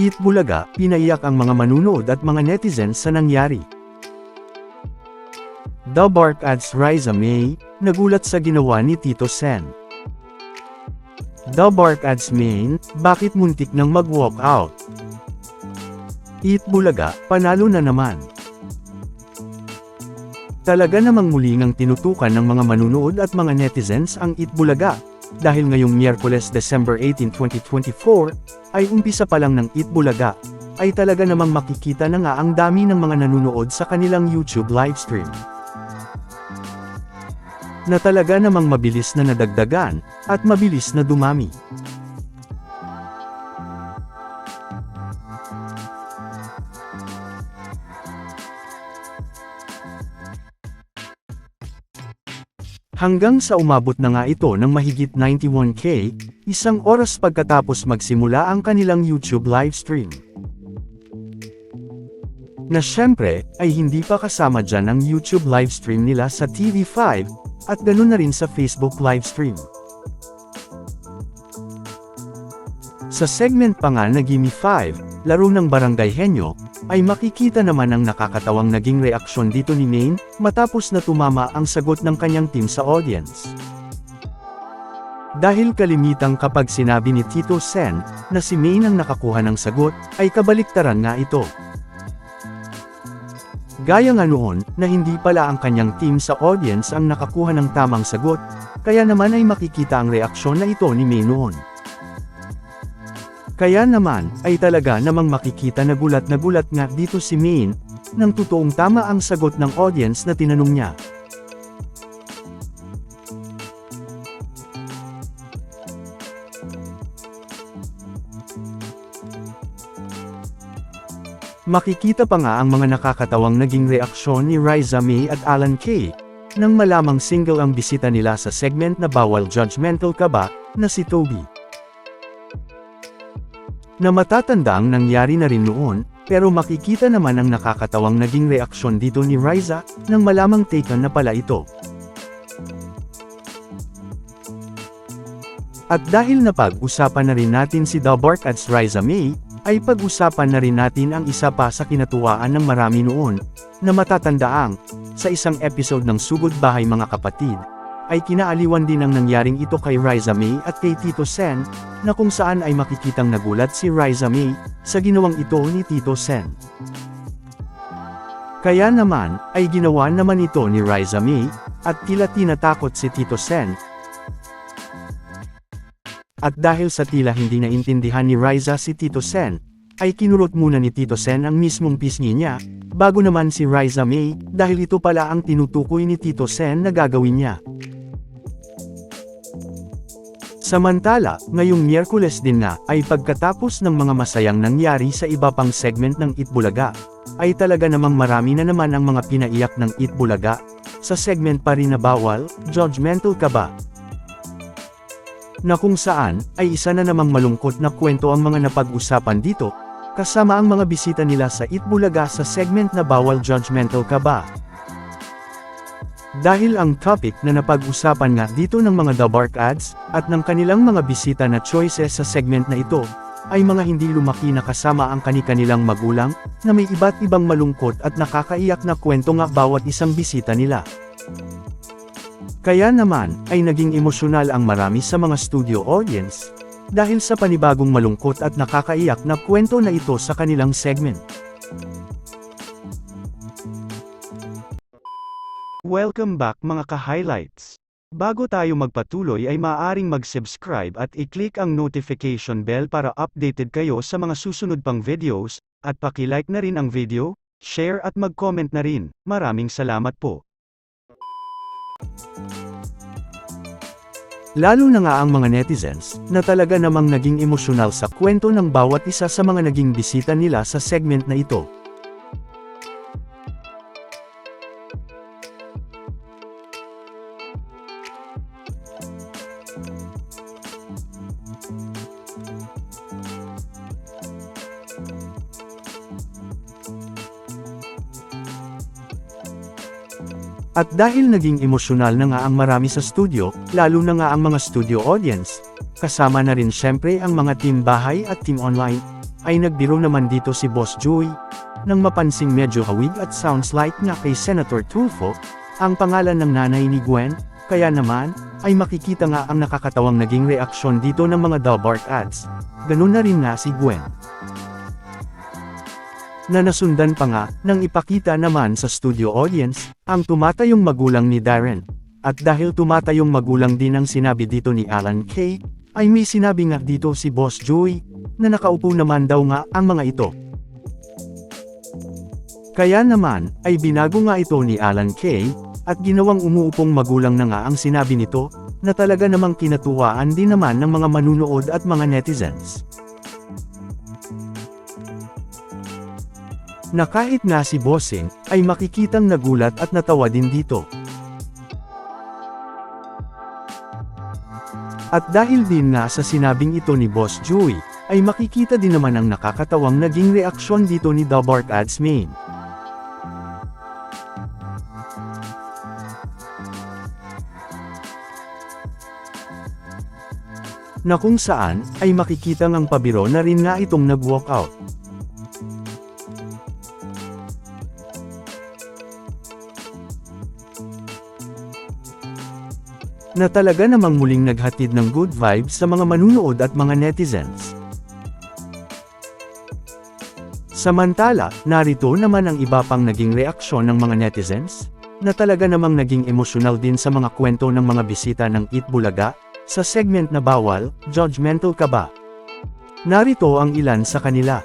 Eat Bulaga, pinaiyak ang mga manunood at mga netizens sa nangyari. The Bark Ads Riza May, nagulat sa ginawa ni Tito Sen. The Bark Ads Main, bakit muntik nang mag-walk out? Eat Bulaga, panalo na naman. Talaga namang muli ngang tinutukan ng mga manunood at mga netizens ang Eat Bulaga, dahil ngayong Miyerkules December 18, 2024, ay umpisa pa lang ng Eat Bulaga, ay talaga namang makikita na nga ang dami ng mga nanunood sa kanilang YouTube livestream. Na talaga namang mabilis na nadagdagan, at mabilis na dumami. Hanggang sa umabot na nga ito ng mahigit 91k, isang oras pagkatapos magsimula ang kanilang YouTube livestream. Na syempre, ay hindi pa kasama dyan ang YouTube livestream nila sa TV5, at ganun na rin sa Facebook livestream. Sa segment pa nga na Gimme 5, laro ng Barangay Henyo, ay makikita naman ang nakakatawang naging reaksyon dito ni Maine, matapos na tumama ang sagot ng kanyang team sa audience. Dahil kalimitang kapag sinabi ni Tito Sen, na si Maine ang nakakuha ng sagot, ay kabaliktaran nga ito. Gaya nga noon, na hindi pala ang kanyang team sa audience ang nakakuha ng tamang sagot, kaya naman ay makikita ang reaksyon na ito ni May noon. Kaya naman, ay talaga namang makikita na gulat na gulat nga dito si Maine, nang totoong tama ang sagot ng audience na tinanong niya. Makikita pa nga ang mga nakakatawang naging reaksyon ni Riza May at Alan Kay, nang malamang single ang bisita nila sa segment na bawal judgmental ka na si Toby. Na matatanda ang nangyari na rin noon, pero makikita naman ang nakakatawang naging reaksyon dito ni Riza, nang malamang taken na pala ito. At dahil napag-usapan na rin natin si The Bark at Riza May, ay pag-usapan na rin natin ang isa pa sa kinatuwaan ng marami noon, na matatandaang, sa isang episode ng Sugod Bahay Mga Kapatid, ay kinaaliwan din ang nangyaring ito kay Riza May at kay Tito Sen, na kung saan ay makikitang nagulat si Riza May, sa ginawang ito ni Tito Sen. Kaya naman, ay ginawa naman ito ni Riza May, at tila tinatakot si Tito Sen, at dahil sa tila hindi naintindihan ni Riza si Tito Sen, ay kinurot muna ni Tito Sen ang mismong pisngi niya, bago naman si Riza May, dahil ito pala ang tinutukoy ni Tito Sen na gagawin niya. Samantala, ngayong Miyerkules din na, ay pagkatapos ng mga masayang nangyari sa iba pang segment ng Itbulaga, ay talaga namang marami na naman ang mga pinaiyak ng Itbulaga, sa segment pa rin na bawal, judgmental ka ba? na kung saan, ay isa na namang malungkot na kwento ang mga napag-usapan dito, kasama ang mga bisita nila sa Itbulaga sa segment na bawal judgmental ka ba. Dahil ang topic na napag-usapan nga dito ng mga The Bark Ads, at ng kanilang mga bisita na choices sa segment na ito, ay mga hindi lumaki na kasama ang kani-kanilang magulang, na may iba't ibang malungkot at nakakaiyak na kwento nga bawat isang bisita nila. Kaya naman, ay naging emosyonal ang marami sa mga studio audience, dahil sa panibagong malungkot at nakakaiyak na kwento na ito sa kanilang segment. Welcome back mga ka-highlights! Bago tayo magpatuloy ay maaaring mag-subscribe at i-click ang notification bell para updated kayo sa mga susunod pang videos, at paki-like na rin ang video, share at mag-comment na rin. Maraming salamat po! Lalo na nga ang mga netizens, na talaga namang naging emosyonal sa kwento ng bawat isa sa mga naging bisita nila sa segment na ito. At dahil naging emosyonal na nga ang marami sa studio, lalo na nga ang mga studio audience, kasama na rin syempre ang mga team bahay at team online, ay nagbiro naman dito si Boss Joey, nang mapansing medyo hawig at sounds like nga kay Senator Tulfo, ang pangalan ng nanay ni Gwen, kaya naman, ay makikita nga ang nakakatawang naging reaksyon dito ng mga Dalbark ads. Ganun na rin nga si Gwen. Na nasundan pa nga, nang ipakita naman sa studio audience, ang tumatayong magulang ni Darren. At dahil tumatayong magulang din ang sinabi dito ni Alan Kay, ay may sinabi nga dito si Boss Joey, na nakaupo naman daw nga ang mga ito. Kaya naman, ay binago nga ito ni Alan Kay, at ginawang umuupong magulang na nga ang sinabi nito, na talaga namang kinatuwaan din naman ng mga manunood at mga netizens. Na kahit nga si Bossing, ay makikitang nagulat at natawa din dito. At dahil din nga sa sinabing ito ni Boss Joey, ay makikita din naman ang nakakatawang naging reaksyon dito ni The Bark Ads Main. Na kung saan, ay makikita ngang pabiro na rin nga itong nag-walk na talaga namang muling naghatid ng good vibes sa mga manunood at mga netizens. Samantala, narito naman ang iba pang naging reaksyon ng mga netizens, na talaga namang naging emosyonal din sa mga kwento ng mga bisita ng Eat Bulaga, sa segment na bawal, judgmental ka ba? Narito ang ilan sa kanila.